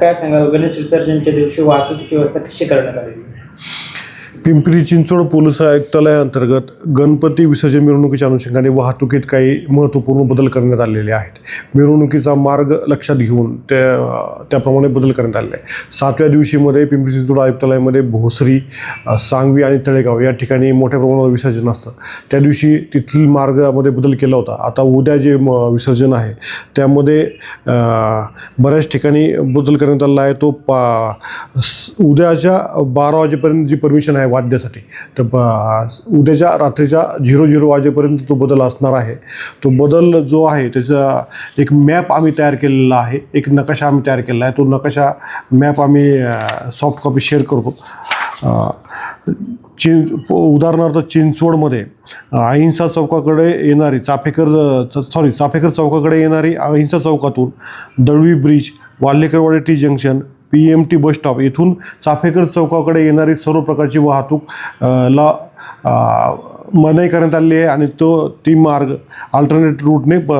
काय सांगाल? गणेश विसर्जनच्या दिवशी वाहतुकीची व्यवस्था कशी करण्यात आली पिंपरी चिंचवड पोलीस आयुक्तालयाअंतर्गत गणपती विसर्जन मिरवणुकीच्या अनुषंगाने वाहतुकीत काही महत्त्वपूर्ण बदल करण्यात आलेले आहेत. मिरवणुकीचा मार्ग लक्षात घेऊन त्या त्याप्रमाणे बदल करण्यात आलेले आहे सातव्या दिवशीमध्ये पिंपरी चिंचवड आयुक्तालयामध्ये भोसरी सांगवी आणि तळेगाव या ठिकाणी मोठ्या प्रमाणावर विसर्जन असतं. त्या दिवशी तिथील मार्गामध्ये बदल केला होता. आता उद्या जे म विसर्जन आहे त्यामध्ये बऱ्याच ठिकाणी बदल करण्यात आलेला आहे. तो पा उद्याच्या बारा वाजेपर्यंत जी परमिशन आहे वाद्यासाठी तर उद्याच्या रात्रीच्या झिरो झिरो वाजेपर्यंत तो बदल असणार आहे. तो बदल जो आहे त्याचा एक मॅप आम्ही तयार केलेला आहे. एक नकाशा आम्ही तयार केलेला आहे. तो नकाशा मॅप आम्ही सॉफ्ट कॉपी शेअर करतो. चिं उदाहरणार्थ चिंचवडमध्ये अहिंसा चौकाकडे येणारी चाफेकर सॉरी चाफेकर चौकाकडे येणारी अहिंसा चौकातून Dalvi bridge Walhekarwadi T junction P M T bus stop. येथून चाफेकर चौकाकडे येणारी सर्व प्रकारची वाहतूक ला मनाई करण्यात आलेली आहे आणि तो ती मार्ग अल्टरनेट रूटने प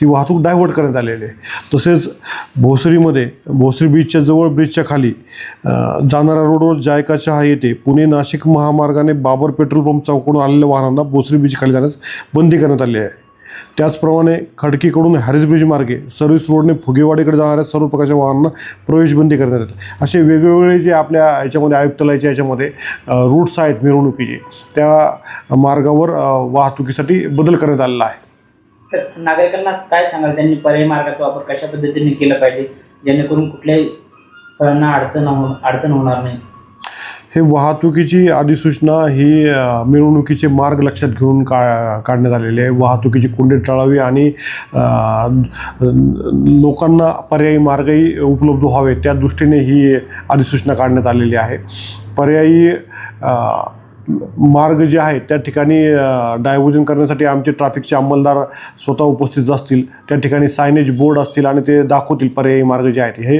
ती वाहतूक डायव्हर्ट करण्यात आलेली आहे. तसेच भोसरीमध्ये भोसरी बीचच्या जवळ ब्रिजच्या खाली जाणाऱ्या रोडवर जायका चहा येते पुणे नाशिक महामार्गाने बाबर पेट्रोल पंप चौकडून आलेल्या वाहनांना भोसरी बीच खाली जाण्यास बंदी करण्यात आली आहे. त्याचप्रमाणे खडकीकडून हॅरिस ब्रिज मार्गे सर्व्हिस रोडने फुगेवाडीकडे जाणाऱ्या सर्व प्रकारच्या वाहनांना प्रवेशबंदी करण्यात येते. असे वेगवेगळे जे आपल्या याच्यामध्ये आयुक्तालयाच्या याच्यामध्ये रूट्स आहेत मिरवणुकीचे त्या मार्गावर वाहतुकीसाठी बदल करण्यात आलेला आहे. नागरिकांना काय सांगाल? त्यांनी पर्यायी मार्गाचा वापर कशा पद्धतीने केला पाहिजे? जेणेकरून कुठल्याही स्थळांना अडचण अडचण होणार नाही. हे वाहतुकीची अधिसूचना ही मिरवणुकीचे मार्ग लक्षात घेऊन का काढण्यात आलेले आहे. वाहतुकीची कोंडी टाळावी आणि लोकांना पर्यायी मार्गही उपलब्ध व्हावे. त्या दृष्टीने ही अधिसूचना काढण्यात आलेली आहे. पर्यायी मार्ग जे आहेत त्या ठिकाणी डायव्हर्जन करण्यासाठी आमचे ट्रॅफिकचे अंमलदार स्वतः उपस्थित असतील. त्या ठिकाणी सायनेज बोर्ड असतील आणि ते दाखवतील पर्यायी मार्ग जे आहेत. हे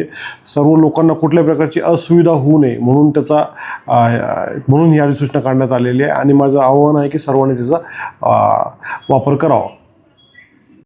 सर्व लोकांना कुठल्या प्रकारची असुविधा होऊ नये म्हणून त्याचा म्हणून ही अधिसूचना काढण्यात आलेली आहे. आणि माझं आव्हान आहे की सर्वांनी त्याचा वापर करावा.